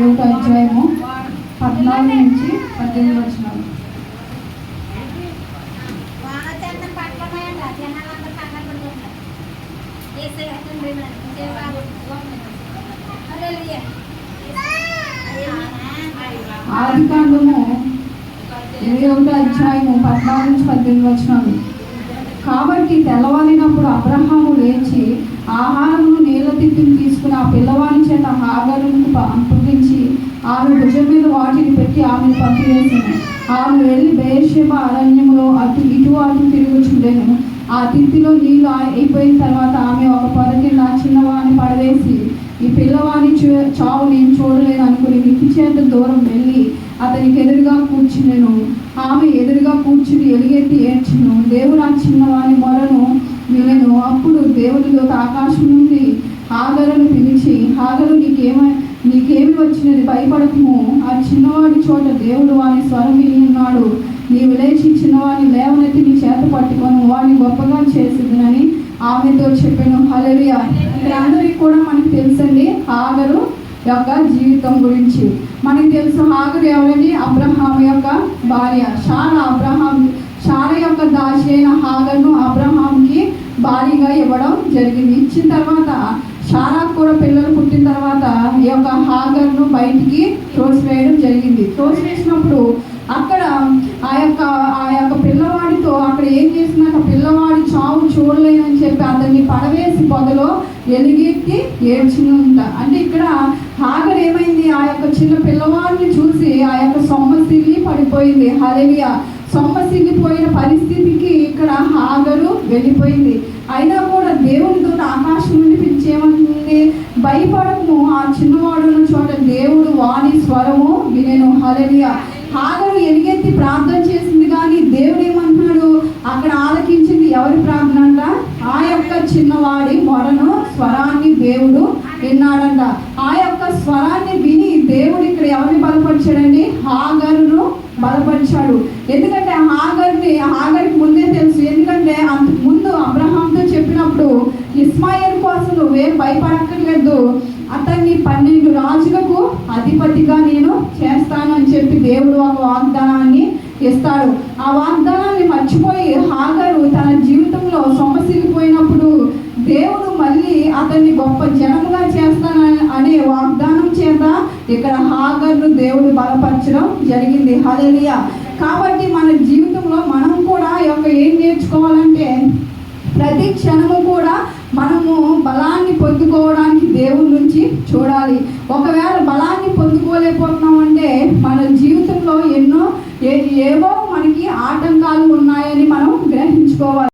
ఒకటో అధ్యాయము పద్నాలుగు నుంచి పద్దెనిమిది వచ్చినారు వానచంద్ర పట్టుకున్నాయండి జనాలందరూ కంగారు పడుతున్నారు ఏసై తండ్రి నన్ను దేవాలు హల్లెలూయా. ఆది కాండము ఇరవై ఒకటో అధ్యాయము పద్నాలుగు నుంచి పద్దెనిమిది వచ్చినారు కాబట్టి తెల్లవారినప్పుడు అబ్రహాము లేచి ఆహారమును నీళ్ళ తిత్తిని తీసుకుని ఆ పిల్లవాని చేత అప్పగించి ఆమె భుజం మీద వాటిని పెట్టి ఆమెను పంపివేసాను ఆమె వెళ్ళి బేర్షేమ అరణ్యంలో అటు ఇటు అటు వచ్చిండేను ఆ తిత్తిలో నీళ్ళు అయిపోయిన తర్వాత ఆమె ఒక పొరకి నా చిన్నవాడిని పడవేసి ఈ పిల్లవాని చావు నేను చూడలేను అనుకుని ఇంటి చేత దూరం వెళ్ళి అతనికి ఎదురుగా కూర్చునేను. ఆమె ఎదురుగా కూర్చుని ఎలుగెత్తి ఏడ్చును దేవుడు ఆ చిన్నవాని మొరను నేను అప్పుడు దేవుని ఆకాశం నుండి హాగరను పిలిచి హాగరు నీకేమై నీకేమి వచ్చినది భయపడకము. ఆ చిన్నవాడి చోట దేవుడు వాని స్వరం విని ఉన్నాడు. నీవు లేచి చిన్నవాడిని లేవనెత్తి నీ చేత పట్టుకొని. వాడిని గొప్పగా చేసిందని ఆమెతో చెప్పాను. హలరియా ఇక్కడ అందరికి కూడా మనకు తెలుసండి హాగరు యొక్క జీవితం గురించి. మనకి తెలుసు హాగరు ఎవరండి? అబ్రహాం యొక్క భార్య. షారా అబ్రహాం షారా యొక్క దాసి అయిన హాగర్ను అబ్రహాంకి భార్యగా ఇవ్వడం జరిగింది. ఇచ్చిన తర్వాత షారాకు కూడా పిల్లలు తర్వాత ఈ యొక్క హాగర్ను బయటికి తోసివేయడం జరిగింది. తోసివేసినప్పుడు అక్కడ ఆ యొక్క ఆ యొక్క పిల్లవాడితో అక్కడ ఏం చేసినాక పిల్లవాడి చావు చూడలేదని చెప్పి అతన్ని పడవేసి పొదలో ఎలుగెత్తి ఏడ్చినంత అంటే. ఇక్కడ హాగర్ ఏమైంది? ఆ యొక్క చిన్న పిల్లవాడిని చూసి ఆ యొక్క సొమ్మసిల్లి పడిపోయింది. హలెలియా సొమ్మసిల్లిపోయిన పరిస్థితికి ఇక్కడ హాగరు వెళ్ళిపోయింది. పిలిచేమంటుంది ఆ చిన్నవాడున్న చోట దేవుడు వాణి స్వరము వినేను. హలెలియా హాగరు ఎనిగెత్తి ప్రార్థన చేసింది కానీ దేవుడు ఏమంటున్నాడు? అక్కడ ఆలకించింది ఎవరి ప్రార్థన అంట? ఆ యొక్క చిన్నవాడి మొరను స్వరాన్ని దేవుడు విన్నాడంట. ఆ యొక్క స్వరాన్ని విని దేవుడు ఇక్కడ ఎవరిని బలపరిచాడండి? హాగరును బలపరిచాడు. ఎందుకంటే హాగర్ని హాగర్కి ముందే తెలుసు ఎందుకంటే అంత ముందు అబ్రహాంతో చెప్పినప్పుడు ఇస్మాయిల్ కోసం నువ్వేం భయపడక్కర్లేదు. అతన్ని పన్నెండు రాజులకు అధిపతిగా నేను చేస్తాను అని చెప్పి దేవుడు ఆ వాగ్దానాన్ని ఇస్తాడు. ఆ వాగ్దానాన్ని మర్చిపోయి హాగరు తన జీవితంలో సొమ్మసిల్లిపోయినప్పుడు దేవుడు మళ్ళీ అతన్ని గొప్ప జనముగా చేస్తానని అనే వాగ్దానం చేత ఇక్కడ హాగర్ను దేవుడు బలపరచడం జరిగింది. హలలియ కాబట్టి మన జీవితంలో మనం కూడా ఈ యొక్క ఏం నేర్చుకోవాలంటే ప్రతి క్షణము కూడా మనము బలాన్ని పొందుకోవడానికి దేవుడి నుంచి చూడాలి ఒకవేళ బలాన్ని పొందుకోలేకపోతున్నామంటే మన జీవితంలో ఎన్నో ఏవో మనకి ఆటంకాలు ఉన్నాయని మనం గ్రహించుకోవాలి.